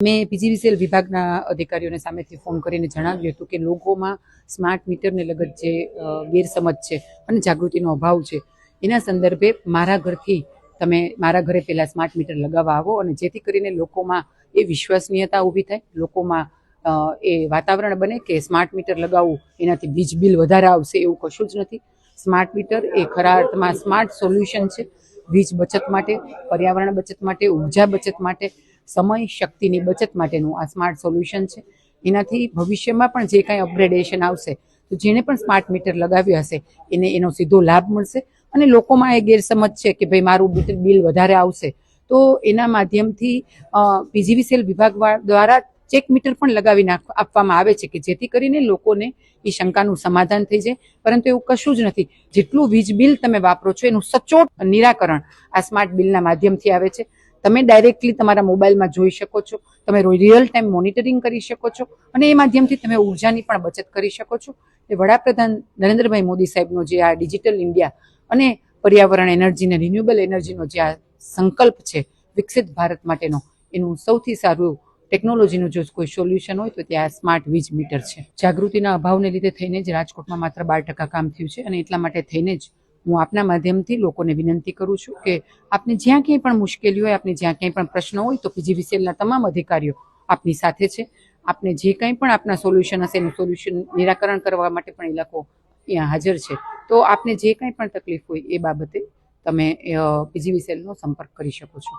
મેં પીજીવીસીએલ વિભાગના અધિકારીઓને સામેથી ફોન કરીને જણાવ્યું હતું કે લોકોમાં સ્માર્ટ મીટરને લગત જે ગેરસમજ છે અને જાગૃતિનો અભાવ છે. એના સંદર્ભે મારા ઘરથી તમે મારા ઘરે પહેલાં સ્માર્ટ મીટર લગાવવા આવો અને જેથી કરીને લોકોમાં એ વિશ્વસનીયતા ઊભી થાય, લોકોમાં એ વાતાવરણ બને કે સ્માર્ટ મીટર લગાવવું એનાથી વીજ બિલ વધારે આવશે એવું કશું જ નથી. સ્માર્ટ મીટર એ ખરા અર્થમાં સ્માર્ટ સોલ્યુશન છે. વીજ બચત માટે, પર્યાવરણ બચત માટે ઊર્જા બચત માટે સમય શક્તિની બચત માટેનું આ સ્માર્ટ સોલ્યુશન છે. એનાથી ભવિષ્યમાં પણ જે કાંઈ અપગ્રેડેશન આવશે, તો જેણે પણ સ્માર્ટ મીટર લગાવ્યું હશે, એને એનો સીધો લાભ મળશે. અને લોકોમાં એ ગેરસમજ છે કે ભાઈ મારું બિલ વધારે આવશે. તો એના માધ્યમથી પીજીવીસીએલ વિભાગ દ્વારા ચેક મીટર પણ લગાવી નાખ, આપવામાં આવે છે કે જેથી કરીને લોકોને એ શંકાનું સમાધાન થઈ જાય. પરંતુ એવું કશું જ નથી. જેટલું વીજ બિલ તમે વાપરો છો, એનું સચોટ નિરાકરણ આ સ્માર્ટ બિલના માધ્યમથી આવે છે. તમે ડાયરેક્ટલી તમારા મોબાઈલમાં જોઈ શકો છો. તમે રિયલ ટાઈમ મોનિટરિંગ કરી શકો છો અને એ માધ્યમથી તમે ઉર્જાની પણ બચત કરી શકો છો. એ વડાપ્રધાન નરેન્દ્રભાઈ મોદી સાહેબનો જે આ ડિજિટલ ઇન્ડિયા અને પર્યાવરણ એનર્જી અને રિન્યુએબલ એનર્જીનો જે આ સંકલ્પ છે, વિકસિત ભારત માટેનો, એનું સૌથી સારું ટેકનોલોજીનું જો કોઈ સોલ્યુશન હોય તો ત્યાં સ્માર્ટ વીજ મીટર છે. જાગૃતિના અભાવને લીધે થઈને જ રાજકોટમાં માત્ર બાર ટકા કામ થયું છે અને એટલા માટે થઈને જ હું આપના માધ્યમથી લોકોને વિનંતી કરું છું કે આપને જ્યાં ક્યાંય પણ મુશ્કેલી હોય, આપને જ્યાં ક્યાંય પણ પ્રશ્ન હોય, તો પીજીવીસીએલના તમામ અધિકારીઓ આપની સાથે છે. આપને જે કંઈ પણ આપના સોલ્યુશન હશે એનું સોલ્યુશન નિરાકરણ કરવા માટે પણ એ લોકો અહીંયા હાજર છે. તો આપને જે કંઈ પણ તકલીફ હોય એ બાબતે તમે પીજીવીસીએલનો સંપર્ક કરી શકો છો.